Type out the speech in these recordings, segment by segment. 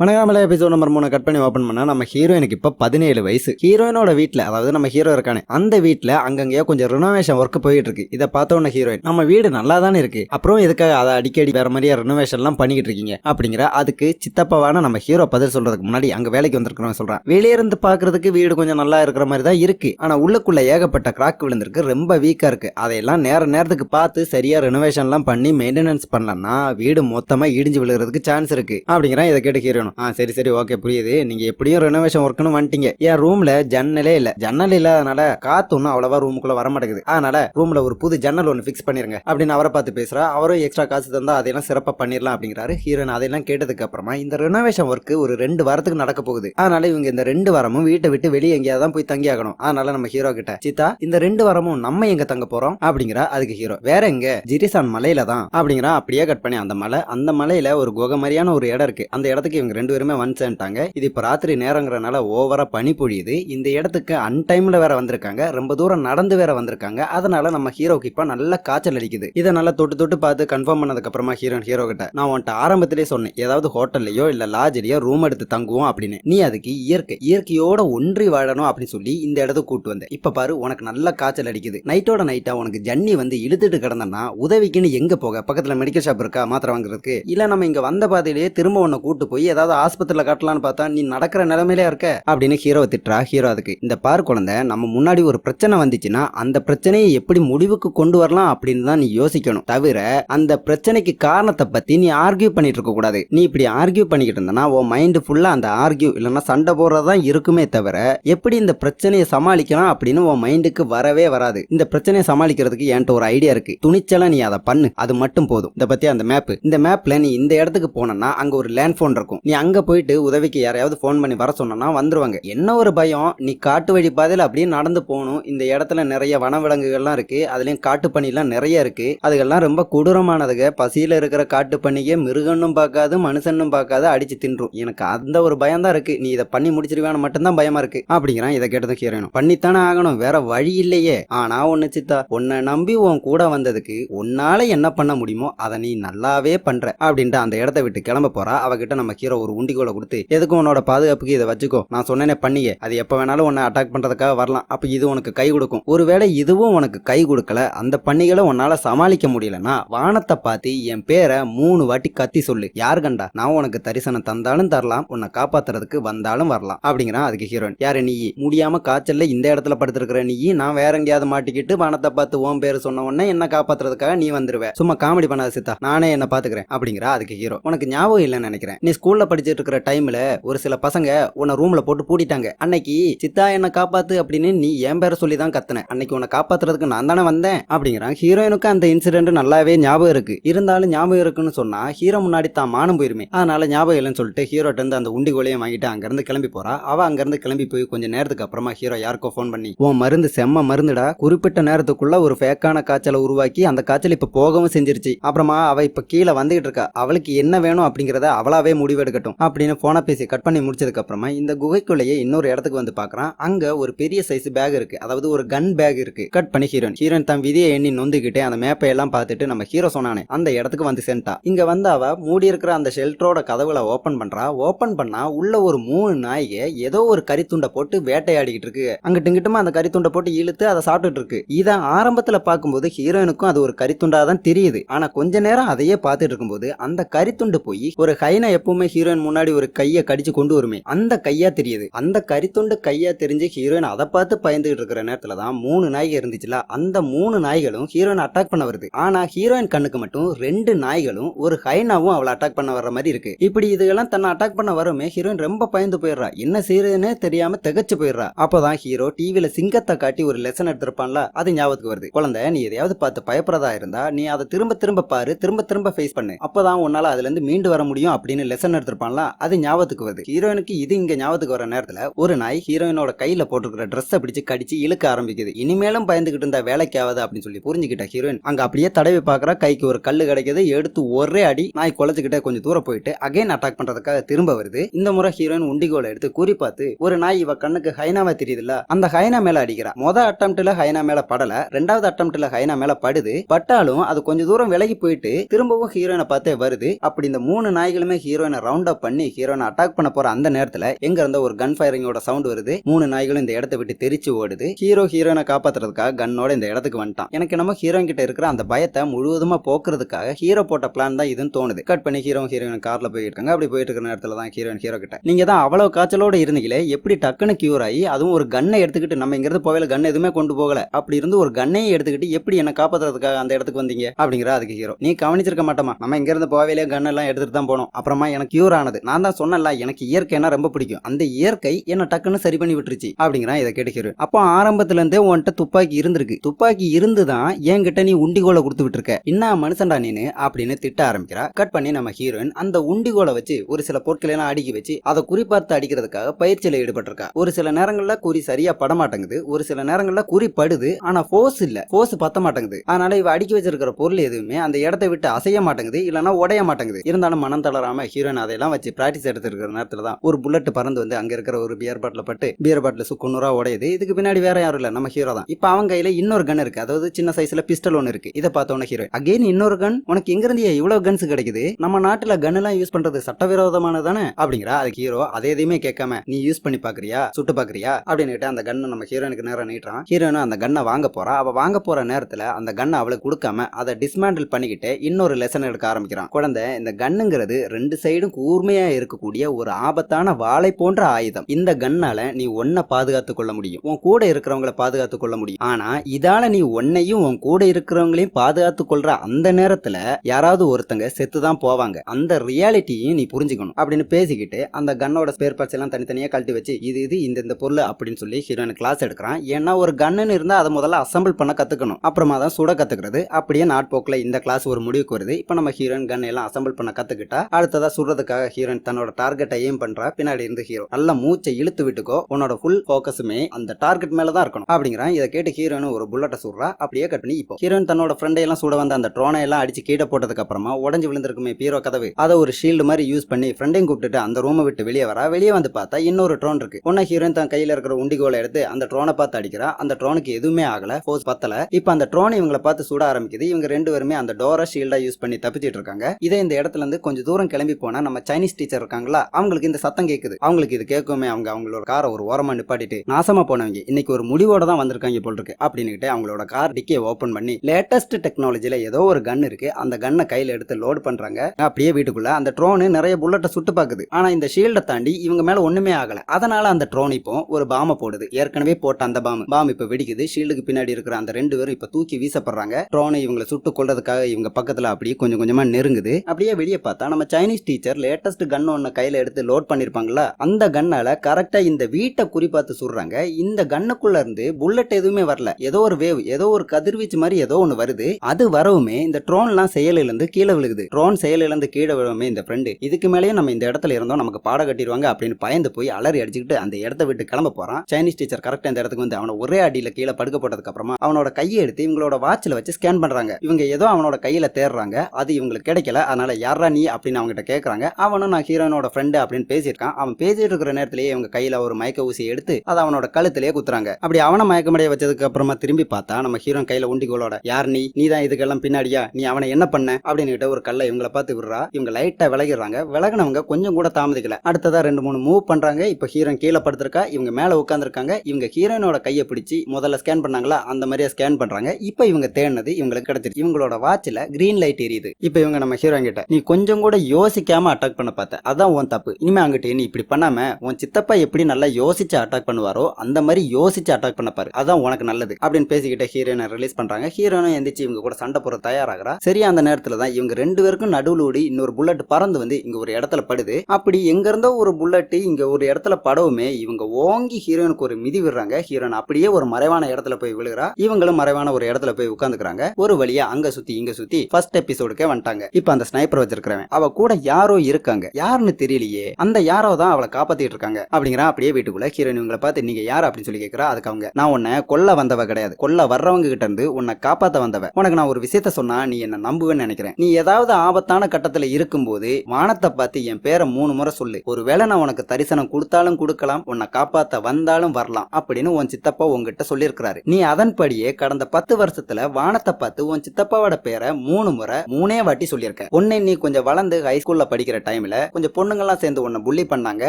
வணக்கமலை episode number மூணு cut பண்ணி open பண்ணா நம்ம ஹீரோயினுக்கு இப்போ பதினேழு வயசு. ஹீரோயினோட வீட்டில் அதாவது நம்ம ஹீரோ இருக்கானே அந்த வீட்டில் அங்கங்கேயோ கொஞ்சம் ரினோவேஷன் ஒர்க் போயிட்டு இருக்கு. இதை பார்த்த உடனே ஹீரோயின் நம்ம வீடு நல்லா தானே இருக்கு. அப்புறம் எதுக்காக அதை அடிக்கடி வேற மாதிரியா ரினோவேஷன்லாம் பண்ணிக்கிட்டு இருக்கீங்க? அப்படிங்கிற அதுக்கு சித்தப்பாவான நம்ம ஹீரோ பதில் சொல்றதுக்கு முன்னாடி அங்க வேலைக்கு வந்திருக்கிறவங்க சொல்றான் வெளியே இருந்து பார்க்கிறதுக்கு வீடு கொஞ்சம் நல்லா இருக்கிற மாதிரி தான் இருக்கு. ஆனா உள்ளுக்குள்ள ஏகப்பட்ட கிராக் விழுந்திருக்கு ரொம்ப வீக்கா இருக்கு. அதையெல்லாம் நேர நேரத்துக்கு பார்த்து சரியா ரினோவேஷன்லாம் பண்ணி மெயின்டெனன்ஸ் பண்ணலன்னா வீடு மொத்தமா இடிஞ்சு விழுகிறதுக்கு சான்ஸ் இருக்கு. அப்படிங்கிறான் இதை கேட்டு ஹீரோனும் ஆ சரி சரி ஓகே புரியுது. நீங்க எப்படியும் ரெனோவேஷன் ஒர்க்னு வந்துட்டீங்க. என் ரூம்ல ஜன்னலே இல்ல? ஜன்னல் இல்லாதனால காத்து ஒன்றும் அவ்வளவா ரூமுக்குள்ள வர மாட்டேங்குது. அதனால ரூம்ல ஒரு புது ஜன்னல் ஒன்று ஃபிக்ஸ் பண்ணிருங்க அப்படின்னு அவரை பார்த்து பேசுறா. அவரும் எக்ஸ்ட்ரா காசு தந்தா அதெல்லாம் சிறப்பா பண்ணிடலாம் அப்படிங்கிறாரு ஹீரோன் அதெல்லாம் கேட்டதுக்கு அப்புறமா இந்த ரெனோவேஷன் ஒர்க் ஒரு ரெண்டு வாரத்துக்கு நடக்க போகுது. அதனால இவங்க இந்த ரெண்டு வாரமும் வீட்டை விட்டு வெளியே எங்கேயாவது தான் போய் தங்கி ஆகணும் அதனால நம்ம ஹீரோ கிட்ட சித்தா இந்த ரெண்டு வாரமும் நம்ம எங்க தங்க போறோம்? அப்படிங்கிறா அதுக்கு ஹீரோ வேற எங்க? ஜிரிசான் மலையில தான். அப்படிங்கிறா. அப்படியே கட் பண்ணி அந்த மலை அந்த மலையில ஒரு குகை மாதிரியான ஒரு இடம் இருக்கு. அந்த இடத்துக்கு இவங்க ரெண்டு பேருமே வந்து சேர்ந்துட்டாங்க இது இப்போ ராத்திரி நேரங்கிறனால ஓவரா பனி பொழியுது. இந்த இடத்துக்கு அன்டைம்ல வேற வந்திருக்காங்க. ரொம்ப தூரம் நடந்து வேற வந்திருக்காங்க. அதனால நம்ம ஹீரோக்கு இப்போ நல்ல காய்ச்சல் அடிக்குது. இதை நல்லா தொட்டு தொட்டு பார்த்து கன்ஃபார்ம் பண்ணதுக்கு அப்புறமா ஹீரோன் ஹீரோ கிட்ட நான் உன்ட்ட ஆரம்பத்திலே சொன்னேன். ஏதாவது ஹோட்டல்லையோ இல்ல லாட்ஜ்லயோ ரூம் எடுத்து தங்குவோம் அப்படின்னு. நீ அதுக்கு இயற்கை இயற்கையோட ஒன்றி வாழணும் அப்படின்னு சொல்லி இந்த இடத்துக்கு கூட்டு வந்தேன். இப்ப பாரு உனக்கு நல்ல காய்ச்சல் அடிக்குது. நைட்டோட நைட்டா உனக்கு ஜன்னி வந்து இழுத்துட்டு கிடந்தனா உதவிக்குன்னு எங்க போக? பக்கத்துல மெடிக்கல் ஷாப் இருக்கா? மாத்திரை வாங்குறதுக்கு? இல்ல நம்ம இங்க வந்த பாதையிலேயே திரும்ப உன்னை கூட்டு போய் ஏதாவது ஆஸ்பத்திரியில் காட்டலாம்னு பார்த்தா நீ நடக்கிற நிலைமையில இருக்க அப்படின்னு ஹீரோ திட்டுறா. ஹீரோ அதுக்கு இந்த பார் குழந்தை நம்ம முன்னாடி ஒரு பிரச்சனை வந்துச்சுன்னா அந்த பிரச்சனையை எப்படி முடிவுக்கு கொண்டு வரலாம் அப்படின்னு தான் நீ யோசிக்கணும். தவிர அந்த பிரச்சனைக்கு காரணத்தை பத்தி நீ ஆர்கியூ பண்ணிட்டு இருக்க கூடாது. நீ இப்படி ஆர்கியூ பண்ணிக்கிட்டு இருந்தனா உன் மைண்ட் ஃபுல்லா அந்த ஆர்கியூ இல்லைன்னா சண்டை போடுறதா இருக்குமே தவிர எப்படி இந்த பிரச்சனையை சமாளிக்கலாம் அப்படின்னு உன் மைண்டுக்கு வரவே வராது. இந்த பிரச்சனையை சமாளிக்கிறதுக்கு என்கிட்ட ஒரு ஐடியா இருக்கு. துணிச்சலா நீ அதை பண்ணு. அது மட்டும் போதும். இதை பத்தி அந்த மேப் இந்த மேப்ல நீ இந்த இடத்துக்கு போனா அங்க ஒரு லேண்ட் போன் இருக்கும். நீ நீ அங்கே போயிட்டு உதவிக்கு யாரையாவது ஃபோன் பண்ணி வர சொன்னா வந்துருவாங்க. என்ன ஒரு பயம்? நீ காட்டு வழி பாதையில் அப்படியே நடந்து போகணும். இந்த இடத்துல நிறைய வனவிலங்குகள்லாம் இருக்கு. அதுலேயும் காட்டு பணிலாம் நிறைய இருக்கு. அதுகெல்லாம் ரொம்ப கொடூரமானதுங்க. பசியில் இருக்கிற காட்டு பணியை மிருகனும் பார்க்காது மனுஷனும் பார்க்காது அடிச்சு தின்றும். எனக்கு அந்த ஒரு பயம் தான் இருக்கு. நீ இதை பண்ணி முடிச்சிருவான்னு மட்டும்தான் பயமா இருக்கு. அப்படிங்கிறான் இதை கேட்டதும் ஹீரோயினும். பண்ணித்தானே ஆகணும். வேற வழி இல்லையே. ஆனா ஒன்னு சித்தா உன்னை நம்பி உன் கூட வந்ததுக்கு உன்னால என்ன பண்ண முடியுமோ அதை நீ நல்லாவே பண்ற அப்படின்ட்டு அந்த இடத்த விட்டு கிளம்ப போறா. அவகிட்ட நம்ம ஹீரோ ஒரு உண்டிகோலை கொடுத்து எதுக்கும் உன்னோட பாதுகாப்புக்கு இதை வச்சுக்கோ. நான் சொன்னேனே பண்ணியே. அது எப்போ வேணாலும் உன்னை அட்டாக் பண்ணுறதுக்காக வரலாம். அப்போ இது உனக்கு கை கொடுக்கும். ஒருவேளை இதுவும் உனக்கு கை கொடுக்கல அந்த பணிகளை உன்னால சமாளிக்க முடியலன்னா வானத்தை பார்த்து என் பேரை மூணு வாட்டி கத்தி சொல்லு. யார் கண்டா? நான் உனக்கு தரிசனம் தந்தாலும் தரலாம் உன்னை காப்பாத்துறதுக்கு வந்தாலும் வரலாம் அப்படிங்கிறான் அதுக்கு ஹீரோயின். யாரு நீ? முடியாம காய்ச்சல்ல இந்த இடத்துல படுத்திருக்கிற நீ? நான் வேற எங்கேயாவது மாட்டிக்கிட்டு வானத்தை பார்த்து உன் பேர் சொன்ன உடனே என்ன காப்பாத்துறதுக்காக நீ வந்துருவ. சும்மா காமெடி பண்ணாத சித்தா. நானே என்ன பாத்துக்கிறேன் அப்படிங்கிறா அதுக்கு ஹீரோ. உனக்கு ஞாபகம் இல்லைன்னு நினைக்கிறேன். நீ ஸ்கூல்ல படிச்சிட்டு இருக்கிற டைம்ல ஒரு சில பசங்க உன்னை ரூம்ல போட்டு பூட்டிட்டாங்க. அன்னைக்கு சித்தா என்ன காப்பாத்து அப்படின்னு நீ என் பேரை சொல்லி தான் கத்துன. அன்னைக்கு உன்னை காப்பாத்துறதுக்கு நான் தானே வந்தேன் அப்படிங்கிறான். ஹீரோயினுக்கு அந்த இன்சிடென்ட் நல்லாவே ஞாபகம் இருக்கு. இருந்தாலும் ஞாபகம் இருக்குன்னு சொன்னா ஹீரோ முன்னாடி தான் மானம் போயிருமே. அதனால ஞாபகம் இல்லைன்னு சொல்லிட்டு ஹீரோட்ட இருந்து அந்த கோலையை வாங்கிட்டு அங்கிருந்து கிளம்பி போறா. அவ அங்கிருந்து கிளம்பி போய் கொஞ்ச நேரத்துக்கு அப்புறமா ஹீரோ யாருக்கோ ஃபோன் பண்ணி உன் மருந்து செம்ம மருந்துடா. குறிப்பிட்ட நேரத்துக்குள்ள ஒரு ஃபேக்கான காய்ச்சலை உருவாக்கி அந்த காய்ச்சல் இப்ப போகவும் செஞ்சிருச்சு. அப்புறமா அவ இப்ப கீழே வந்துகிட்டு இருக்கா. அவளுக்கு என்ன வேணும் அப்படிங்கறத அவளாவே இருக்கட்டும் அப்படின்னு போன பேசி கட் பண்ணி முடிச்சதுக்கு அப்புறமா இந்த குகைக்குள்ளேயே இன்னொரு இடத்துக்கு வந்து பாக்குறான். அங்க ஒரு பெரிய சைஸ் பேக் இருக்கு. அதாவது ஒரு கன் பேக் இருக்கு. கட் பண்ணி ஹீரோன் ஹீரோன் தன் விதியை எண்ணி நொந்துக்கிட்டே அந்த மேப்பை எல்லாம் பார்த்துட்டு நம்ம ஹீரோ சொன்னானே. அந்த இடத்துக்கு வந்து சென்டா இங்க வந்து அவ மூடி இருக்கிற அந்த ஷெல்டரோட கதவுகளை ஓபன் பண்றா. ஓபன் பண்ணா உள்ள ஒரு மூணு நாய்க ஏதோ ஒரு கறித்துண்டை போட்டு வேட்டையாடிக்கிட்டு இருக்கு. அங்கிட்டு இங்கிட்டுமா அந்த கறித்துண்டை போட்டு இழுத்து அதை சாப்பிட்டுட்டு இருக்கு. இதை ஆரம்பத்துல பார்க்கும்போது ஹீரோயினுக்கும் அது ஒரு கறித்துண்டா தான் தெரியுது. ஆனா கொஞ்ச நேரம் அதையே பார்த்துட்டு இருக்கும்போது அந்த கறித்துண்டு போய் ஒரு ஹைனா எப்பவுமே ஹீரோ ஹீரோயின் முன்னாடி ஒரு கையை கடிச்சு கொண்டு வருமே. அந்த கையா தெரியுது. அந்த கரித்துண்டு கையா தெரிஞ்சு ஹீரோயின் அதை பார்த்து பயந்துகிட்டு இருக்கிற நேரத்துல தான் மூணு நாய்கள் இருந்துச்சுல அந்த மூணு நாய்களும் ஹீரோயின் அட்டாக் பண்ண வருது. ஆனா ஹீரோயின் கண்ணுக்கு மட்டும் ரெண்டு நாய்களும் ஒரு ஹைனாவும் அவளை அட்டாக் பண்ண வர்ற மாதிரி இருக்கு. இப்படி இதெல்லாம் தன்னை அட்டாக் பண்ண வரவுமே ஹீரோயின் ரொம்ப பயந்து போயிடுறா. என்ன செய்யறதுன்னே தெரியாம திகச்சு போயிடுறா. அப்பதான் ஹீரோ டிவியில சிங்கத்தை காட்டி ஒரு லெசன் எடுத்திருப்பான்ல அது ஞாபகத்துக்கு வருது. குழந்தை நீ எதையாவது பார்த்து பயப்படுறதா இருந்தா நீ அதை திரும்ப திரும்ப பாரு திரும்ப திரும்ப ஃபேஸ் பண்ணு. அப்பதான் உன்னால அதுல இருந்து மீண்டு வர முடியும் அப்படின்னு லெசன் இருப்பான்ல அது ஞாபகத்துக்கு வருது. ஹீரோயினுக்கு இது இங்க ஞாபகத்துக்கு வர நேரத்துல ஒரு நாய் ஹீரோயினோட கையில போட்டிருக்கிற ட்ரெஸ்ஸை பிடிச்சு கடிச்சு இழுக்க ஆரம்பிக்குது. இனிமேலும் பயந்துகிட்டு இருந்தா வேலைக்கு அப்படின்னு சொல்லி புரிஞ்சுக்கிட்ட ஹீரோயின் அங்க அப்படியே தடவி பாக்குற கைக்கு ஒரு கல்லு கிடைக்குது எடுத்து ஒரே அடி நாய் குலைச்சுக்கிட்டே கொஞ்சம் தூரம் போயிட்டு அகைன் அட்டாக் பண்றதுக்காக திரும்ப வருது. இந்த முறை ஹீரோயின் உண்டிகோலை எடுத்து குறி பார்த்து ஒரு நாய் இவ கண்ணுக்கு ஹைனாவா தெரியுதுல்ல அந்த ஹைனா மேல அடிக்கிறா. மொத அட்டம்ப்ட்ல ஹைனா மேல படல ரெண்டாவது அட்டம்ப்ட்ல ஹைனா மேல படுது. பட்டாலும் அது கொஞ்சம் தூரம் விலகி போயிட்டு திரும்பவும் ஹீரோயினை பார்த்தே வருது. அப்படி இந்த மூணு நாய்களுமே ஹீரோயினை ரவுண்ட் ரவுண்ட் பண்ணி ஹீரோனை அட்டாக் பண்ண போற அந்த நேரத்துல எங்க இருந்த ஒரு கன் ஃபயரிங்கோட சவுண்ட் வருது. மூணு நாய்களும் இந்த இடத்த விட்டு தெரிச்சு ஓடுது. ஹீரோ ஹீரோனை காப்பாத்துறதுக்காக கன்னோட இந்த இடத்துக்கு வந்துட்டான். எனக்கு நம்ம ஹீரோயின் கிட்ட இருக்கிற அந்த பயத்தை முழுவதுமா போக்குறதுக்காக ஹீரோ போட்ட பிளான் தான் இதுன்னு தோணுது. கட் பண்ணி ஹீரோ ஹீரோயின் கார்ல போயிட்டு இருக்காங்க. அப்படி போயிட்டு இருக்கிற நேரத்துல தான் ஹீரோயின் ஹீரோ கிட்ட. நீங்க தான் அவ்வளவு காய்ச்சலோட இருந்தீங்களே எப்படி டக்குன்னு கியூர் ஆகி அதுவும் ஒரு கன்னை எடுத்துக்கிட்டு நம்ம இங்கிருந்து போகல கன் எதுவுமே கொண்டு போகல. அப்படி இருந்து ஒரு கன்னையும் எடுத்துக்கிட்டு எப்படி என்ன காப்பாத்துறதுக்காக அந்த இடத்துக்கு வந்தீங்க? அப்படிங்கிற அதுக்கு ஹீரோ நீ கவனிச்சிருக்க மாட்டோமா நம்ம இங்க இருந்து போவேலே கன் எல்லாம் எடுத்துட்டு தான் போனோம். அப்புறமா எனக்கு கியூர் ஆனது நான் தான் சொன்னல எனக்கு இயற்கைனா ரொம்ப பிடிக்கும். அந்த இயற்கை என்ன டக்குன்னு சரி பண்ணி விட்டுருச்சு அப்படிங்கிறான் இதை கேட்டு அப்போ ஆரம்பத்துல இருந்தே உன்கிட்ட துப்பாக்கி இருந்திருக்கு. துப்பாக்கி இருந்து தான் என்கிட்ட நீ உண்டிகோலை கொடுத்து விட்டுருக்க. என்ன மனுஷன்டா நீனு அப்படின்னு திட்ட ஆரம்பிக்கிறா. கட் பண்ணி நம்ம ஹீரோயின் அந்த உண்டிகோலை வச்சு ஒரு சில பொருட்களை எல்லாம் அடுக்கி வச்சு அதை குறிப்பார்த்து அடிக்கிறதுக்காக பயிற்சியில ஈடுபட்டிருக்கா. ஒரு சில நேரங்கள்ல குறி சரியா பட மாட்டேங்குது ஒரு சில நேரங்கள்ல குறி படுது. ஆனா ஃபோர்ஸ் இல்ல. ஃபோர்ஸ் பத்த மாட்டேங்குது. அதனால இவ அடுக்கி வச்சிருக்கிற பொருள் எதுவுமே அந்த இடத்தை விட்டு அசைய மாட்டேங்குது. இல்லைன்னா உடைய மாட்டேங்குது. இருந்தாலும் மனம் தளராம ஹீரோயின் அதை எல்லாம் வச்சு பிராக்டிஸ் எடுத்துருக்கிற நேரத்தில் தான் ஒரு புல்லட் பறந்து வந்து அங்கே இருக்கிற ஒரு பியர் பாட்டில் பட்டு பியர் பாட்டில் சுக்குநூறா உடையுது. இதுக்கு பின்னாடி வேற யாரும் இல்லை நம்ம ஹீரோ தான். இப்போ அவன் கையில் இன்னொரு கன் இருக்கு. அதாவது சின்ன சைஸ்ல பிஸ்டல் ஒன்று இருக்கு. இதை பார்த்தோன்னே ஹீரோ அகைன் இன்னொரு கன் உனக்கு எங்கிருந்து இவ்வளோ இவ்வளவு கன்ஸ் கிடைக்குது? நம்ம நாட்டில் கன் எல்லாம் யூஸ் பண்றது சட்டவிரோதமானது தானே? அப்படிங்கிறா. அதுக்கு ஹீரோ அதே எதையுமே கேட்காம நீ யூஸ் பண்ணி பாக்குறியா சுட்டு பாக்குறியா அப்படின்னு அந்த கண்ணை நம்ம ஹீரோனுக்கு நேரம் நீட்டுறான். ஹீரோனும் அந்த கன்னை வாங்க போறா. அவ வாங்க போற நேரத்துல அந்த கன்னை அவளுக்கு கொடுக்காம அதை டிஸ்மேண்டில் பண்ணிக்கிட்டு இன்னொரு லெசன் எடுக்க ஆரம்பிக்கிறான். குழந்தை இந்த கன்னுங்கிறது ரெண்டு சைடும் கூர்மையா இருக்கக்கூடிய ஒரு ஆபத்தான வாழை போன்ற ஆயுதம். இந்த கண்ணால நீ ஒன்ன பாதுகாத்து கொள்ள முடியும். உன் கூட இருக்கிறவங்கள பாதுகாத்து கொள்ள முடியும். ஆனா இதால நீ ஒன்னையும் உன் கூட இருக்கிறவங்களையும் பாதுகாத்து கொள்ற அந்த நேரத்துல யாராவது ஒருத்தங்க செத்துதான் போவாங்க. அந்த ரியாலிட்டியும் நீ புரிஞ்சுக்கணும். அப்படின்னு பேசிக்கிட்டு அந்த கன்னோட ஸ்பேர் பார்ட்ஸ் எல்லாம் தனித்தனியா கழட்டி வச்சு இது இது இந்த இந்த பொருள் அப்படின்னு சொல்லி ஹீரோயின் கிளாஸ் எடுக்கிறான். ஏன்னா ஒரு கன்னு இருந்தா அதை முதல்ல அசம்பிள் பண்ண கத்துக்கணும். அப்புறமா தான் சுட கத்துக்கிறது. அப்படியே நாட்போக்கில் இந்த கிளாஸ் ஒரு முடிவுக்கு வருது. இப்போ நம்ம ஹீரோயின் கன் எல்லாம் அசம்பிள் பண்ண கத்துக்கிட்டா அடுத்ததா சுடுறதுக்காக ஹீரோயின் தன்னோட டார்கெட்டை ஏம் பண்றா பின்னாடி இருந்து ஹீரோ நல்ல மூச்சை இழுத்து விட்டுக்கோ உன்னோட ஃபுல் ஃபோக்கஸுமே அந்த டார்கெட் மேல தான் இருக்கணும். அப்படிங்கிறான். இதை கேட்டு ஹீரோயின் ஒரு புல்லட்டை சுடுறா அப்படியே கட் பண்ணி இப்போ. ஹீரோயின் தன்னோட ஃப்ரெண்டை எல்லாம் சுட வந்த அந்த ட்ரோனை எல்லாம் அடிச்சு கீழே போட்டதுக்கு அப்புறமா உடஞ்சு விழுந்திருக்குமே பீரோ கதவு. அதை ஒரு ஷீல்டு மாதிரி யூஸ் பண்ணி ஃப்ரெண்டையும் கூப்பிட்டுட்டு அந்த ரூமை விட்டு வெளியே வரா. வெளியே வந்து பார்த்தா இன்னொரு ட்ரோன் இருக்கு. உன்ன ஹீரோயின் தன் கையில இருக்கிற உண்டிகோலை எடுத்து அந்த ட்ரோனை பார்த்து அடிக்கிறா. அந்த ட்ரோனுக்கு எதுவுமே ஆகல போஸ் பத்தல. இப்போ அந்த ட்ரோன் இவங்களை பார்த்து சுட ஆரம்பிக்குது. இவங்க ரெண்டு பேருமே அந்த டோரை ஷீல்டா யூஸ் பண்ணி தப்பிச்சிட்டு இருக்காங்க. இதே இந்த இடத்துல இருந்து கொஞ்சம் தூரம் கிளம்பி போனா நம்ம சைனீஸ் டீச்சர் இருக்காங்களா? அவங்களுக்கு இந்த சத்தம் கேக்குது. அவங்களுக்கு இது கேட்குமே அவங்க அவங்களோட காரை ஒரு ஓரமா நிப்பாட்டிட்டு நாசமா போனவங்க இன்னைக்கு ஒரு முடிவோட தான் வந்திருக்காங்க போல் இருக்கு அப்படின்னுட்டு அவங்களோட கார் டிக்கியை ஓபன் பண்ணி லேட்டஸ்ட் டெக்னாலஜியில ஏதோ ஒரு கன் இருக்கு அந்த கன்னை கையில எடுத்து லோட் பண்றாங்க. அப்படியே வீட்டுக்குள்ள அந்த ட்ரோனு நிறைய புல்லட்டை சுட்டு பாக்குது. ஆனா இந்த ஷீல்டை தாண்டி இவங்க மேல ஒண்ணுமே ஆகல. அதனால அந்த ட்ரோன் இப்போ ஒரு பாம போடுது. ஏற்கனவே போட்ட அந்த பாம் பாம் இப்ப வெடிக்குது. ஷீல்டுக்கு பின்னாடி இருக்கிற அந்த ரெண்டு பேரும் இப்ப தூக்கி வீசப்படுறாங்க. ட்ரோனை இவங்களை சுட்டு கொள்றதுக்காக இவங்க பக்கத்துல அப்படியே கொஞ்சம் கொஞ்சமா நெருங்குது. அப்படியே வெளியே பார்த்தா நம்ம Chinese teacher late latest gun ஒன்று கையில் எடுத்து லோட் பண்ணியிருப்பாங்களா அந்த கன்னால கரெக்டாக இந்த வீட்டை குறிப்பாத்து சுடுறாங்க. இந்த கன்னுக்குள்ள இருந்து புல்லட் எதுவுமே வரல. ஏதோ ஒரு வேவ் ஏதோ ஒரு கதிர்வீச்சு மாதிரி ஏதோ ஒன்று வருது. அது வரவுமே இந்த ட்ரோன்லாம் செயலிழந்து கீழே விழுகுது. ட்ரோன் செயலிழந்து கீழே விழுவுமே இந்த ஃப்ரெண்டு இதுக்கு மேலேயும் நம்ம இந்த இடத்துல இருந்தோம் நமக்கு பாடம் கட்டிடுவாங்க அப்படின்னு பயந்து போய் அலறி அடிச்சுக்கிட்டு அந்த இடத்த விட்டு கிளம்ப போறான். சைனீஸ் டீச்சர் கரெக்டாக இந்த இடத்துக்கு வந்து அவனை ஒரே அடியில் கீழே படுக்க போட்டதுக்கு அப்புறமா அவனோட கையை எடுத்து இவங்களோட வாட்சில் வச்சு ஸ்கேன் பண்ணுறாங்க இவங்க ஏதோ அவனோட கையில் தேடுறாங்க அது இவங்களுக்கு கிடைக்கல. அதனால யாரா நீ? அப்படின்னு அவங்ககிட்ட கேட்குறாங்க ராவணும் நான் ஹீரோனோட ஃப்ரெண்டு அப்படின்னு பேசியிருக்கான். அவன் பேசிட்டு இருக்கிற நேரத்திலேயே இவங்க கையில ஒரு மயக்க ஊசி எடுத்து அதை அவனோட கழுத்திலேயே குத்துறாங்க. அப்படி அவனை மயக்கமடைய வச்சதுக்கு அப்புறமா திரும்பி பார்த்தா நம்ம ஹீரோ கையில உண்டிகோலோட யார் நீ? நீ தான் இதுக்கெல்லாம் பின்னாடியா? நீ அவனை என்ன பண்ண? அப்படின்னு ஒரு கல்லை இவங்களை பார்த்து விடுறா. இவங்க லைட்டா விலகிடுறாங்க. விலகினவங்க கொஞ்சம் கூட தாமதிக்கல. அடுத்ததா ரெண்டு மூணு மூவ் பண்றாங்க. இப்ப ஹீரோன் கீழே படுத்திருக்கா. இவங்க மேல உட்காந்துருக்காங்க இவங்க ஹீரோனோட கையை பிடிச்சி முதல்ல ஸ்கேன் பண்ணாங்களா? அந்த மாதிரியே ஸ்கேன் பண்றாங்க. இப்ப இவங்க தேடினது இவங்களுக்கு கிடைச்சிருக்கு இவங்களோட வாட்ச்ல கிரீன் லைட் எரியுது. இப்ப இவங்க நம்ம ஹீரோயின் கிட்ட நீ கொஞ்சம் கூட யோசிக்காம அட்டாக் பண்ண பார்த்தேன். அதான் உன் தப்பு. இனிமே அங்கிட்ட நீ இப்படி பண்ணாம உன் சித்தப்பா எப்படி நல்லா யோசிச்சு அட்டாக் பண்ணுவாரோ அந்த மாதிரி யோசிச்சு அட்டாக் பண்ண பாரு. அதான் உனக்கு நல்லது அப்படின்னு பேசிக்கிட்ட ஹீரோயினை ரிலீஸ் பண்றாங்க. ஹீரோயினும் எந்திரிச்சு இவங்க கூட சண்டை போற தயாராகிறா. சரியா அந்த நேரத்துல தான் இவங்க ரெண்டு பேருக்கும் நடுவில் ஓடி இன்னொரு புல்லட் பறந்து வந்து இங்க ஒரு இடத்துல படுது. அப்படி எங்க இருந்தோ ஒரு புல்லட் இங்க ஒரு இடத்துல படவுமே இவங்க ஓங்கி ஹீரோனுக்கு ஒரு மிதி விடுறாங்க. ஹீரோயின் அப்படியே ஒரு மறைவான இடத்துல போய் விழுகிறா. இவங்களும் மறைவான ஒரு இடத்துல போய் உட்காந்துக்கிறாங்க ஒரு வழியா அங்க சுத்தி இங்க சுத்தி ஃபர்ஸ்ட் எபிசோடுக்கே வந்துட்டாங்க. இப்ப அந்த ஸ்னைப்பர் வச்சிருக்கிறவன். அவ கூட யாரோ இருக்காங்க. யாருன்னு தெரியலையே. அந்த யாரோ தான் அவளை காப்பாத்திட்டு இருக்காங்க. அப்படிங்கிற அப்படியே வீட்டுக்குள்ள ஹீரோயின் உங்களை பார்த்து நீங்க யார்? அப்படின்னு சொல்லி கேட்கறா அதுக்கு அவங்க நான் உன்னை கொல்ல வந்தவ கிடையாது. கொல்ல வர்றவங்க கிட்ட இருந்து உன்னை காப்பாத்த வந்தவ. உனக்கு நான் ஒரு விஷயத்த சொன்னா நீ என்ன நம்புவேன்னு நினைக்கிறேன். நீ ஏதாவது ஆபத்தான கட்டத்துல இருக்கும்போது வானத்தை பார்த்து என் பேரை மூணு முறை சொல்லு. ஒருவேளை நான் உனக்கு தரிசனம் கொடுத்தாலும் கொடுக்கலாம். உன்னை காப்பாத்த வந்தாலும் வரலாம். அப்படின்னு உன் சித்தப்பா உங்ககிட்ட சொல்லியிருக்கிறாரு. நீ அதன்படியே கடந்த பத்து வருஷத்துல வானத்தை பார்த்து உன் சித்தப்பாவோட பேரை மூணு முறை மூணே வாட்டி சொல்லியிருக்க. உன்னை நீ கொஞ்சம் வளர்ந்து ஹைஸ்கூல்ல படிக்கிற டைம்ல கொஞ்சம் பொண்ணுங்கெல்லாம் சேர்ந்து உன்னை புள்ளி பண்ணாங்க.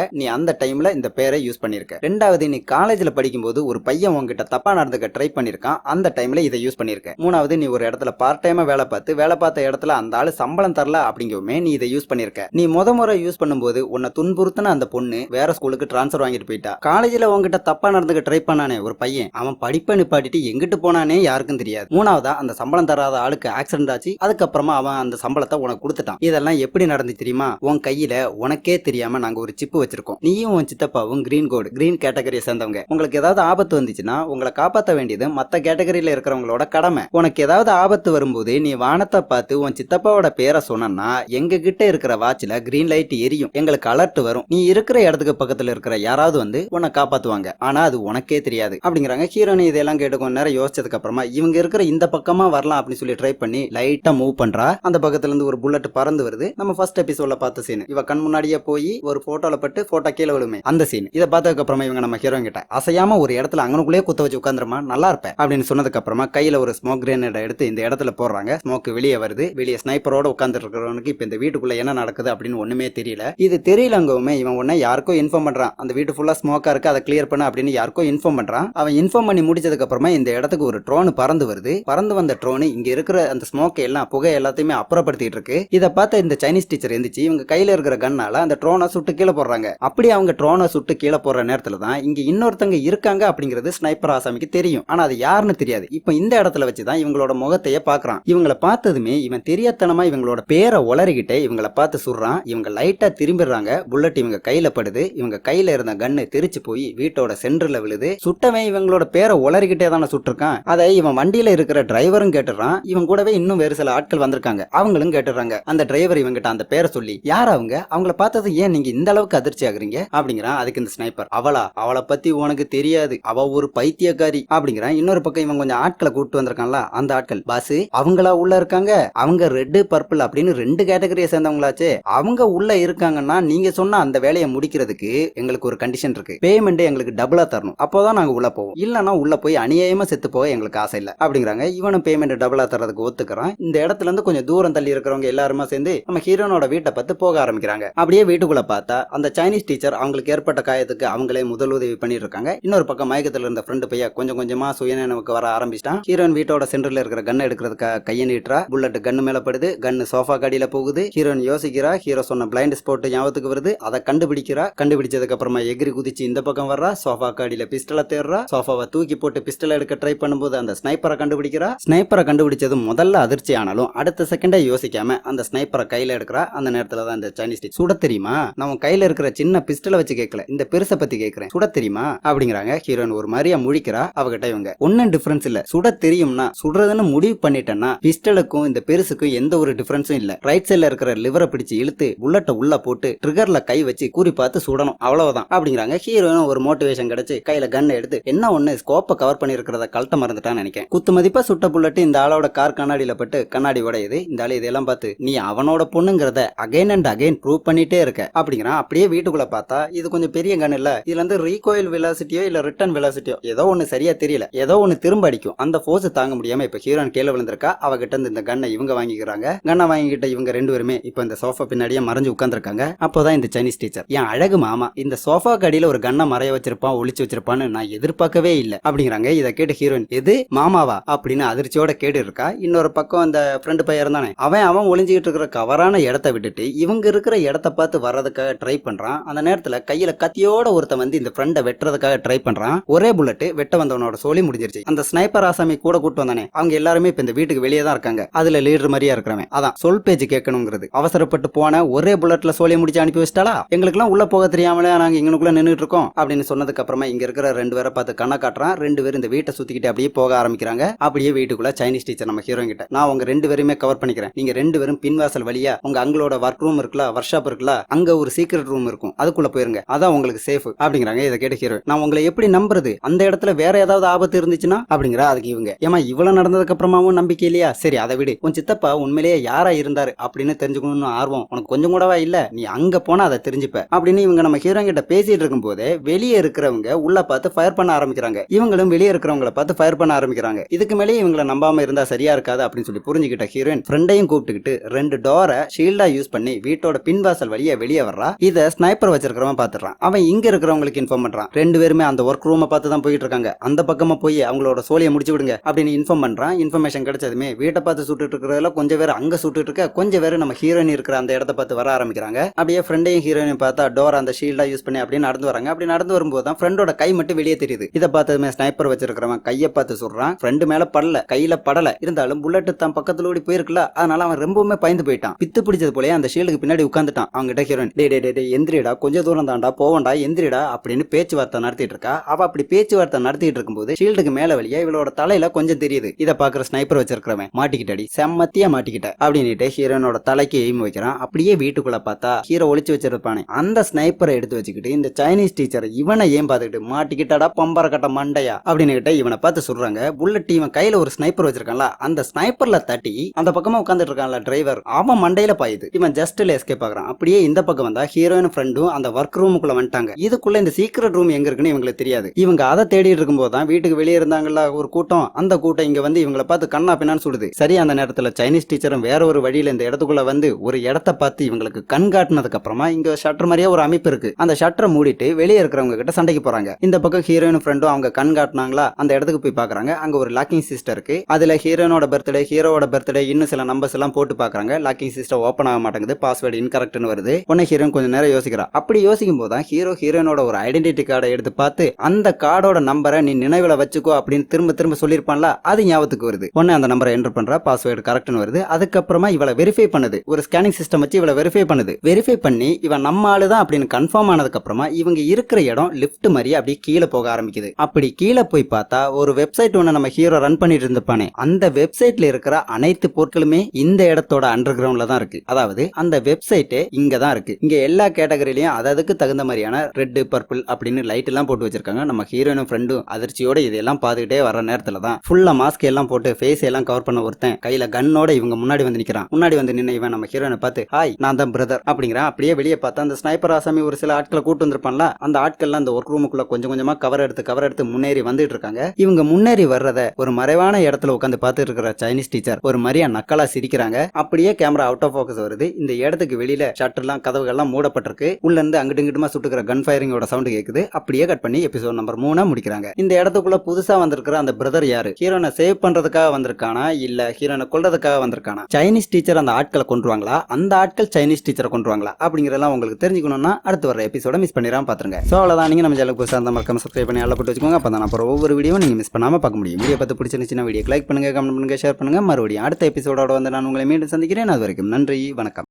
நீ அந்த டைம்ல இந்த பேரை யூஸ் பண்ணிருக்க. ரெண்டாவது நீ காலேஜ்ல படிக்கும்போது ஒரு பையன் உன்கிட்ட தப்பா நடந்துக்க ட்ரை பண்ணிருக்கான். அந்த டைம்ல இதை யூஸ் பண்ணிருக்க. மூணாவது நீ ஒரு இடத்துல பார்ட் டைமா வேலை பார்த்து வேலை பார்த்த இடத்துல அந்த ஆளு சம்பளம் தரல அப்படிங்கவுமே நீ இதை யூஸ் பண்ணிருக்க. நீ முத முறை யூஸ் பண்ணும்போது உன்னை துன்புறுத்தின அந்த பொண்ணு வேற ஸ்கூலுக்கு டிரான்ஸ்ஃபர் வாங்கிட்டு போயிட்டா. காலேஜ்ல உங்ககிட்ட தப்பா நடந்துக்க ட்ரை பண்ணானே ஒரு பையன் அவன் படிப்பை நிப்பாட்டிட்டு எங்கிட்டு போனானே யாருக்கும் தெரியாது. மூணாவதா அந்த சம்பளம் தராத ஆளுக்கு ஆக்சிடென்ட் ஆச்சு. அதுக்கப்புறமா அவன் அந்த சம்பளத்தை உனக்கு கொடுத்துட்டான். இதெல்லாம் எப்படி நடந்து தெரியுமா? உன் கையில உனக்கே தெரியாம நாங்க ஒரு சிப்பு வச்சிருக்கோம். நீயும் உன் சித்தப்பாவும் கிரீன் கோடு கிரீன் கேட்டகரியை சேர்ந்தவங்க. உங்களுக்கு ஏதாவது ஆபத்து வந்துச்சுன்னா உங்களை காப்பாற்ற வேண்டியது மத்த கேட்டகரியில இருக்கிறவங்களோட கடமை. உனக்கு ஏதாவது ஆபத்து வரும்போது நீ வானத்தை பார்த்து உன் சித்தப்பாவோட பேரை சொன்னா எங்க கிட்ட இருக்கிற வாட்ச்ல கிரீன் லைட் எரியும். எங்களுக்கு அலர்ட் வரும். நீ இருக்கிற இடத்துக்கு பக்கத்துல இருக்கிற யாராவது வந்து உன்னை காப்பாத்துவாங்க. ஆனா அது உனக்கே தெரியாது. அப்படிங்கிறாங்க. ஹீரோனி இதெல்லாம் கேட்டு கொஞ்ச நேரம் யோசிச்சதுக்கு அப்புறமா இவங்க இருக்கிற இந்த பக்கமா வரலாம் அப்படின்னு சொல்லி ட்ரை பண்ணி லைட்டா மூவ் பண்றா. அந்த பக்கத்துல இருந்து ஒரு புல்லட் பறந்து வருது. நம்ம ஃபர்ஸ்ட் எபிசோட்ல பார்த்த சீன் இவ கண் முன்னாடியே போய் ஒரு போட்டோல பட்டு போட்டோ கீழே விழுமே. அந்த சீன் இதை பார்த்ததுக்கு அப்புறமா இவங்க நம்ம ஹீரோ கிட்ட அசையாம ஒரு இடத்துல அங்கனுக்குள்ளே குத்த வச்சு உட்காந்துருமா நல்லா இருப்பேன் அப்படின்னு சொன்னதுக்கு அப்புறமா கையில ஒரு ஸ்மோக் கிரேனேட் எடுத்து இந்த இடத்துல போடுறாங்க. ஸ்மோக் வெளியே வருது வெளியே ஸ்னைப்பரோட உட்கார்ந்து இருக்கிறவனுக்கு இப்ப இந்த வீட்டுக்குள்ள என்ன நடக்குது அப்படின்னு ஒண்ணுமே தெரியல. இது தெரியலங்கவுமே இவன் உடனே யாருக்கோ இன்ஃபார்ம் பண்றான். அந்த வீட்டு ஃபுல்லா ஸ்மோக்கா இருக்கு அதை கிளியர் பண்ண அப்படின்னு யாருக்கோ இன்ஃபார்ம் பண்றான். அவன் இன்ஃபார்ம் பண்ணி முடிச்சதுக்கு அப்புறமா இந்த இடத்துக்கு ஒரு ட்ரோன் பறந்து வருது. பறந்து வந்த ட்ரோன் இங்க இருக்கிற அந்த ஸ்மோக் எல்லாம் புகை எல்லாத்தையுமே அப்புறப்படுத்திட்டு இருக்கு. இதை பார்த்த இந்த சைனீஸ் டீச்சர் எந்திரிச்சு இவங்க கையில இருக்கிற கண்ணால அந்த ட்ரோனை சுட்டு கீழே போடுறாங்க. அப்படி அவங்க ட்ரோனை சுட்டு கீழே போடுற நேரத்துல தான் இங்க இன்னொருத்தங்க இருக்காங்க அப்படிங்கிறது ஸ்னைப்பர் ஆசாமிக்கு தெரியும். ஆனா அது யாருன்னு தெரியாது. இப்போ இந்த இடத்துல வச்சுதான் இவங்களோட முகத்தையே பாக்குறான் இவங்களை பார்த்ததுமே இவன் தெரியாதனமா இவங்களோட பேரை உளறிக்கிட்டே இவங்கள பார்த்து சுடுறான். இவங்க லைட்டா திரும்பிடுறாங்க. புல்லட் இவங்க கையில படுது. இவங்க கையில இருந்த கன்னு தெரிச்சு போய் வீட்டோட சென்டர்ல விழுது. சுட்டவன் இவங்களோட பேரை உளறிக்கிட்டே தானே சுட்டிருக்கான். அதை இவன் வண்டியில இருக்கிற டிரைவரும் கேட்டுறான். இவன் கூடவே இன்னும் வேறு சில ஆட்கள் வந்திருக்காங்க. அவங்களும் கேட்டுறாங்க. அந்த டிரைவர் இவங்கிட்ட அந்த பேரை சொல்லி யார் அவங்க? அவங்கள பார்த்தது ஏன் நீங்க இந்த அளவுக்கு அதிர்ச்சி ஆகுறீங்க? அப்படிங்கிறான் அதுக்கு இந்த ஸ்னைப்பர் அவளா? அவளை பத்தி உனக்கு தெரியாது. அவ ஒரு பைத்தியக்காரி. அப்படிங்கிறான். இன்னொரு பக்கம் இவன் கொஞ்சம் ஆட்களை கூப்பிட்டு வந்திருக்கான்ல அந்த ஆட்கள். பாஸ் அவங்களா உள்ள இருக்காங்க? அவங்க ரெட்டு பர்பிள் அப்படின்னு ரெண்டு கேட்டகரியை சேர்ந்தவங்களாச்சே. அவங்க உள்ள இருக்காங்கன்னா நீங்க சொன்ன அந்த வேலையை முடிக்கிறதுக்கு எங்களுக்கு ஒரு கண்டிஷன் இருக்கு. பேமெண்ட் எங்களுக்கு டபுளா தரணும். அப்போதான் நாங்க உள்ள போவோம். இல்லைன்னா உள்ள போய் அநியாயமா செத்து போக எங்களுக்கு ஆசை இல்லை. அப்படிங்கிறாங்க. இவனும் பேமெண்ட் டபுளா தரதுக்கு ஒத்துக்கிறான். இந்த இடத்துல இருந்து கொஞ்சம் தூரம் தள்ளி இருக்கிறவங்க எல்லாருமே சேர்ந்து நம்ம ஹீரோனோட வீட்டை பார்த்து போக ஆரம்பிக்கிறாங்க. அப்படியே வீட்டுக்குள்ள பார்த்தா அந்த சைனீஸ் டீச்சர் அவங்களுக்கு ஏற்பட்ட காயத்துக்கு அவங்களே முதல் உதவி பண்ணிட்டு இருக்காங்க இன்னொரு பக்கம் மயக்கத்துல இருந்த ஃப்ரெண்டு பையன் கொஞ்சம் கொஞ்சமா சுயநினைவுக்கு வர ஆரம்பிச்சிட்டான். ஹீரோயின் வீட்டோட சென்டர்ல இருக்கிற கன் எடுக்கிறதுக்காக கையை நீட்டுறா. புல்லட் கன்னு மேல படுது. கன்னு சோஃபா கடியில போகுது. ஹீரோயின் யோசிக்கிறா. ஹீரோ சொன்ன பிளைண்ட் ஸ்பாட் ஞாபகத்துக்கு வருது. அதை கண்டுபிடிக்கிறா. கண்டுபிடிச்சதுக்கு அப்புறமா எகிரி குதிச்சு இந்த பக்கம் வர்றா. சோஃபா காடியில பிஸ்டலை தேடுறா சோஃபாவை தூக்கி போட்டு பிஸ்டல் எடுக்க ட்ரை பண்ணும்போது அந்த ஸ்னைப்பரை கண்டுபிடிக்கிறா. ஸ்னைப்பரை கண்டுபிடிச்சது முதல்ல அதிர்ச்சி ஆனாலும் அடுத்த செகண்டே யோசிக்காம அந்த ஸ்னைப்பரை கையில எடுக்கிறா. அந்த நேரத்துல தான் அந்த சைனீஸ் டீ- சுட தெரியுமா? நான் கையில இருக்கிற சின்ன பிஸ்டலை வச்சு கேட்கல. இந்த பெருசை பத்தி கேட்கிறேன். சுட தெரியுமா? அப்படிங்கிறாங்க ஹீரோயின். ஒரு மாதிரியா முழிக்கிறா அவகிட்ட இவங்க. ஒன்னும் டிஃபரன்ஸ் இல்ல. சுட தெரியும்னா சுடுறதுன்னு முடிவு பண்ணிட்டேன்னா பிஸ்டலுக்கும் இந்த பெருசுக்கும் எந்த ஒரு டிஃபரன்ஸும் இல்ல. ரைட் சைடுல இருக்கிற லிவரை பிடிச்சு இழுத்து புல்லட்டை உள்ள போட்டு ட்ரிகர்ல கை வச்சு கூறி பார்த்து சுடணும். அவ்வளவுதான். அப்படிங்கிறாங்க ஹீரோயினும் ஒரு மோட்டிவேஷன் கிடைச்சு கையில கன் எடுத்து என்ன ஒண்ணு? ஸ்கோப்பை கவர் பண்ணி இருக்கிறத கழட்ட மறந்துட்டான்னு நினைக்கிறேன். குத்து மதிப்பா சுட்ட புல்லட்டு இந்த ஆளோட கார் கண்ணாடியில பட்டு கண்ணாடி உடையுது. இந்த ஆளு இதெல்லாம் பார்த்து நீ அவனோட பொண்ணுங்கிறத அகைன் அண்ட் அகைன் ப்ரூவ் பண்ணிட்டே இருக்க அப்படிங்கிறான். அப்படியே வீட்டுக்குள்ள பார்த்தா இது கொஞ்சம் பெரிய கன் இல்ல. இதுல இருந்து ரீகோயில் வெலாசிட்டியோ இல்ல ரிட்டர்ன் வெலாசிட்டியோ ஏதோ ஒண்ணு சரியா தெரியல. ஏதோ ஒண்ணு திரும்ப அடிக்கும். அந்த போர்ஸ் தாங்க முடியாம இப்ப ஹீரோன் கீழே விழுந்திருக்கா? அவகிட்ட இருந்து இந்த கண்ணை இவங்க வாங்கிக்கிறாங்க. கண்ணை வாங்கிக்கிட்ட இவங்க ரெண்டு பேருமே இப்ப இந்த சோஃபா பின்னாடியே மறைஞ்சு உட்கார்ந்திருக்காங்க. அப்போதான் இந்த சைனீஸ் டீச்சர் என் அழகு மாமா இந்த சோஃபா கடியில ஒரு கண்ணை மறைய வச்சிருப்பான் ஒளிச்சு வச்சிருப்பான்னு நான் எதிர்பார்க்கவே இல்ல. அப்படிங்கிறாங்க. இதை கேட்டு ஹீரோயின் எது? மாமாவா? அப்படின்னு அதிர்ச்சியோட கேட்டு இருக்கா. இன்னொரு பக்கம் அந்த ஃப்ரெண்டு பையன் இருந்தானே. அவன் அவன் ஒளிஞ்சுக்கிட்டு இருக்கிற கவரான இடத்த விட்டுட்டு இவங்க இருக்கிற இடத்த பார்த்து வர்றதுக்காக ட்ரை பண்றான். அந்த நேரத்துல கையில கத்தியோட ஒருத்தன் வந்து இந்த ஃப்ரெண்டை வெட்டுறதுக்காக ட்ரை பண்றான். ஒரே புல்லட் வெட்ட வந்தவனோட சோழி முடிஞ்சிருச்சு. அந்த ஸ்னைப்பர் ஆசாமி கூட கூட்டு வந்தானே. அவங்க எல்லாருமே இப்ப இந்த வீட்டுக்கு வெளியே தான் இருக்காங்க. அதுல லீடர் மாதிரியா இருக்கிறவன். அதான் சொல் பேஜ் கேட்கணுங்கிறது. அவசரப்பட்டு போன ஒரே புல்லட்ல சோழியை முடிச்சு அனுப்பி வச்சிட்டாளா? எங்களுக்குலாம் உள்ள போக தெரியாமலே நாங்க இங்கனுக்குள்ள நின்றுட்டு இருக்கோம் அப்படின்னு சொன்னதுக்கு அப்புறமா இங்க இருக்கிற ரெண்டு பேரை பார்த்து கண்ணை காட்டுறான். ரெண்டு பேரும் இந்த வீட்டை சுத்திக்கிட்டு அப்படியே போக ஆரம்பிக்கிறாங்க. அப்படியே வீட்டுக்குள்ள சைனீஸ் டீச்சர் நம்ம ஹீரோ கிட்ட. நான் உங்க ரெண்டு பேருமே கவர் பண்ணிக்கிறேன். நீங்க ரெண்டு பேரும் பின்வாசல் வழியா உங்க அங்களோட ஒர்க் ரூம் இருக்குல்ல ஒர்க் ஷாப் இருக்குல்ல அங்க ஒரு சீக்ரெட் ரூம் இருக்கும். அதுக்குள்ள போயிருங்க. அதான் உங்களுக்கு சேஃப் அப்படிங்கிறாங்க இதை கேட்டு ஹீரோ நான் உங்களை எப்படி நம்புறது? அந்த இடத்துல வேற ஏதாவது ஆபத்து இருந்துச்சுன்னா? அப்படிங்கிற அதுக்கு இவங்க. ஏமா இவ்வளவு நடந்ததுக்கு அப்புறமாவும் நம்பிக்கை இல்லையா? சரி அதை விடு. உன் சித்தப்பா உண்மையிலேயே யாரா இருந்தாரு அப்படின்னு தெரிஞ்சுக்கணும்னு ஆர்வம் உனக்கு கொஞ்சம் கூடவா இல்ல? நீ அங்க போனா அதை தெரிஞ்சுப்ப. அப்படின்னு இவங்க நம்ம ஹீரோ கிட்ட பேசிட்டு இருக்கும் போதே வெளியே இருக்கிறவங்க உள்ள பார்த்து ஃபயர் பண்ண ஆரம்பிக்கிறாங்க. இவங்களும் வெளியே இருக்கிறவங்கள பார்த்து ஃபயர் பண்ண ஆரம்பிக்கிறாங்க. இதுக்கு மேலே இவங்களை நம்பாம இருந்தா சரியா இருக்காது அப்படின்னு சொல்லி புரிஞ்சுக்கிட்ட ஹீரோயின் ஃப்ரெண்டையும் கூப்பிட்டுக்கிட்டு ரெண்டு டோரை ஷீல்டா யூஸ் பண்ணி வீட்டோட பின்வாசல் வழியா வெளியே வர்றா இத ஸ்னைப்பர் வச்சிருக்கிறவன் பாத்துறான் அவன் இங்க இருக்கிறவங்களுக்கு இன்ஃபார்ம் பண்றான். ரெண்டு பேருமே அந்த ஒர்க் ரூமை பார்த்து தான் போயிட்டு இருக்காங்க அந்த பக்கமா போய் அவங்களோட சோழியை முடிச்சு விடுங்க அப்படின்னு இன்ஃபார்ம் பண்றான். இன்ஃபர்மேஷன் கிடைச்சதுமே வீட்டை பார்த்து சுட்டுட்டு இருக்கிறதுல கொஞ்சம் பேர் அங்க சுட்டுட்டு இருக்க கொஞ்சம் பேர் நம்ம ஹீரோயின் இருக்கிற அந்த இடத்த பார்த்து வர ஆரம்பிக்கிறாங்க. அப்படியே ஃப்ரெண்டையும் ஹீரோயினையும் பார்த்தா டோர் அந்த ஷீல்டா யூஸ் பண்ணி அப்படியே நடந்து வராங்க. அப்படி நடந்து வரும்போது தான் ஃப்ரெண்டோட கை மட்டும் வெளியே தெரியுது. இதை பார்த்ததுமே ஸ்னைப்பர் வச்சிருக்கிறவன் கையை பார்த்து சொல்றான் ஃப்ரெண்டு மேல படல கையில படல. இருந்தாலும் புல்லட் தான் பக்கத்துல ஓடி போயிருக்குல்ல. அதனால அவன் ரொம்பவுமே பயந்து போயிட்டான். பித்து பிடிச்சது போலயே அந்த ஷீல்டுக்கு பின்னாடி உட்காந்துட்டான் அவங்ககிட்ட ஹீரோயின் டே டே டே டே எந்திரிடா. கொஞ்சம் தூரம் தாண்டா போவண்டா எந்திரிடா. அப்படின்னு பேச்சுவார்த்தை நடத்திட்டு இருக்கா. அவ அப்படி பேச்சுவார்த்தை நடத்திட்டு இருக்கும்போது ஷீல்டுக்கு மேல வழியா இவளோட தலையில கொஞ்சம் தெரியுது. இதை பாக்குற ஸ்னைப்பர் வச்சிருக்கிறவன் மாட்டிக்கிட்டடி. செம்மத்தியா மாட்டிக்கிட்ட. அப்படின்னுட்டு ஹீரோனோட தலைக்கு எய்ம் வைக்கிறான். அப்படியே வீட்டுக்குள்ள பார்த்தா ஹீரோ ஒளிச்சு வச்சிருப்பானே. அந்த ஸ்னைப்பரை எடுத்து வச்சுக்கிட்டு இந்த சைனீஸ் டீச்சர் இவனை ஏன் பார்த்துக்கிட்டு மாட்டிக்கிட்டாடா பம்பர கட்ட மண்டையா? அப்படின்னு கிட்ட இவனை பார்த்து சொல்றாங்க. புல்லட் இவன் கையில ஒரு ஸ்னைப்பர் வச்சிருக்கான்ல அந்த ஸ்னைப்பர்ல தட்டி அந்த பக்கமா உட்காந்துட்டு இருக்கான்ல டிரைவர் அவன் மண்டையில பாயுது. இவன் ஜஸ்ட்ல எஸ்கேப் ஆகிறான். அப்படியே இந்த பக்கம் வந்தா ஹீரோயின் ஃப்ரெண்டும் அந்த ஒர்க் ரூமுக்குள்ள வந்துட்டாங்க. இதுக்குள்ள இந்த சீக்ரெட் ரூம் எங்க இருக்குன்னு இவங்களுக்கு தெரியாது. இவங்க அதை தேடிட்டு இருக்கும்போது தான் வீட்டுக்கு வெளியே இருந்தாங்கல்ல ஒரு கூட்டம். அந்த கூட்டம் இங்க வந்து இவங்களை பார்த்து கண்ணா பின்னான்னு சுடுது சரி அந்த நேரத்துல சைனீஸ் டீச்சரும் வேற ஒரு வழியில இந்த இடத்துக்குள்ள வந்து ஒரு இடத்த பார்த்து இவங்களுக்கு கண் காட்டினதுக்கு அப்புறமா இங்க ஷட்டர் மாதிரியே ஒரு அமைப்பு இருக்கு. அந்த ஷட்டரை மூடிட்டு வெளியே இருக்கிறவங்க கிட்ட சண்டைக்கு போறாங்க. இந்த பக்கம் ஹீரோயின் ஃப்ரெண்டும் அவங்க கண் காட்டினாங்களா? அந்த இடத்துக்கு போய் பாக்குறாங்க அங்க ஒரு லாக்கிங் சிஸ்டர் இருக்கு. அதுல ஹீரோனோட பர்த்டே ஹீரோவோட பர்த்டே இன்னும் சில நம்பர்ஸ் எல்லாம் போட்டு பாக்குறாங்க லாக்கிங் சிஸ்டம் ஓப்பன் ஆக மாட்டேங்குது. பாஸ் பாஸ்வேர்டு இன்கரெக்ட்னு வருது. உடனே ஹீரோயின் கொஞ்சம் நேரம் யோசிக்கிறா. அப்படி யோசிக்கும் போது தான் ஹீரோ ஹீரோயினோட ஒரு ஐடென்டிட்டி கார்டை எடுத்து பார்த்து அந்த கார்டோட நம்பரை நீ நினைவில் வச்சுக்கோ அப்படின்னு திரும்ப திரும்ப சொல்லியிருப்பான்ல அது ஞாபகத்துக்கு வருது. உடனே அந்த நம்பரை என்டர் பண்றா பாஸ்வேர்டு கரெக்ட்னு வருது. அதுக்கப்புறமா இவளை வெரிஃபை பண்ணுது. ஒரு ஸ்கேனிங் சிஸ்டம் வச்சு இவளை வெரிஃபை பண்ணுது. வெரிஃபை பண்ணி இவன் நம்ம ஆளு தான் அப்படின்னு கன்ஃபார்ம் ஆனதுக்கு அப்புறமா இவங்க இருக்கிற இடம் லிஃப்ட் மாதிரி அப்படியே கீழே போக ஆரம்பிக்குது. அப்படி கீழே போய் பார்த்தா ஒரு வெப்சைட் ஒன்று நம்ம ஹீரோ ரன் பண்ணிட்டு இருந்திருப்பானே. அந்த வெப்சைட்ல இருக்கிற அனைத்து பொருட்களுமே இந்த இடத்தோட அண்டர் கிரவுண்ட்ல தான் இருக்கு. அதாவது அந்த வெப்சைட்டே இங்க தான் இருக்கு. இங்க எல்லா கேட்டகரியிலயும் அதுக்கு தகுந்த மாதிரியான ரெட் பர்பிள் அப்படின்னு லைட் எல்லாம் போட்டு வச்சிருக்காங்க. நம்ம ஹீரோயினும் ஃப்ரெண்டும் அதிர்ச்சியோட இதெல்லாம் பார்த்துக்கிட்டே வர நேரத்துல தான். ஃபுல்லா மாஸ்க் எல்லாம் போட்டு ஃபேஸ் எல்லாம் கவர் பண்ண ஒருத்தன் கையில கன்னோட இவங்க முன்னாடி வந்து நிக்கிறான். முன்னாடி வந்து நின்று இவன் நம்ம ஹீரோயினை பார்த்து ஹாய் நான் தான் பிரதர் அப்படிங்கிறான். அப்படியே வெளியே பார்த்தா அந்த ஸ்னைப்பர் ஆசாமி ஒரு சில ஆட்களை கூட்டு வந்திருப்பான்ல அந்த ஆட்கள்லாம் அந்த ஒர்க் ரூமுக்குள்ள கொஞ்சம் கொஞ்சமா கவர் எடுத்து கவர் எடுத்து முன்னேறி வந்துட்டு இருக்காங்க. இவங்க முன்னேறி வர்றத ஒரு மறைவான இடத்துல உட்காந்து பார்த்துட்டு இருக்கிற சைனீஸ் டீச்சர் ஒரு மாதிரியா நக்கலா சிரிக்கிறாங்க. அப்படியே கேமரா அவுட் ஆஃப் ஃபோக்கஸ் வருது. இந்த இடத்துக்கு வெளியில ஷட்டர்லாம் கதவுகள்லாம் மூடப்பட்டிருக்கு. உள்ள இருந்து அங்கிட்டு இங்கிட்டுமா சுட்டுக்கிற கன் ஃபயரிங்கோட சவுண்ட் கேக்குது. அப்படியே கட் பண்ணி எபிசோட் நம்பர் மூணா முடிக்கிறாங்க. இந்த இடத்துக்குள்ள புதுசா வந்திருக்கிற அந்த பிரதர் யாரு? ஹீரோனை சேவ் பண்றதுக்காக வந்திருக்கானா? இல்ல ஹீரோனை கொள்றதுக்காக வந்திருக்கானா? சைனீஸ் டீச்சர் அந்த ஆட்களை கொண்டுருவாங்களா அந்த ஆட்கள் சைனீஸ் டீச்சரை கொண்டுருவாங்களா அப்படிங்கறதெல்லாம் உங்களுக்கு தெரிஞ்சுக்கணும்னா அடுத்து வர எபிசோட மிஸ் பண்ணிடாம பாத்துருங்க. சோ அவ்வளவுதான். நீங்க நம்ம சேனலுக்கு புதுசா இருந்தா மறக்காம சப்ஸ்கிரைப் பண்ணி அல்ல போட்டு வச்சுக்கோங்க. அப்பதான் அப்புறம் ஒவ்வொரு வீடியோ நீங்க மிஸ் பண்ணாம பார்க்க முடியும். வீடியோ பார்த்து பிடிச்சிருந்துச்சுன்னா வீடியோ லைக் பண்ணுங்க கமெண்ட் பண்ணுங்க ஷேர் பண்ணுங்க. மறுபடியும் அடுத்த எபிசோடோட வந்து நான் உங்களை மீண்டும் சந்திக்கிறேன். அது வரைக்கும் நன்றி வணக்கம்.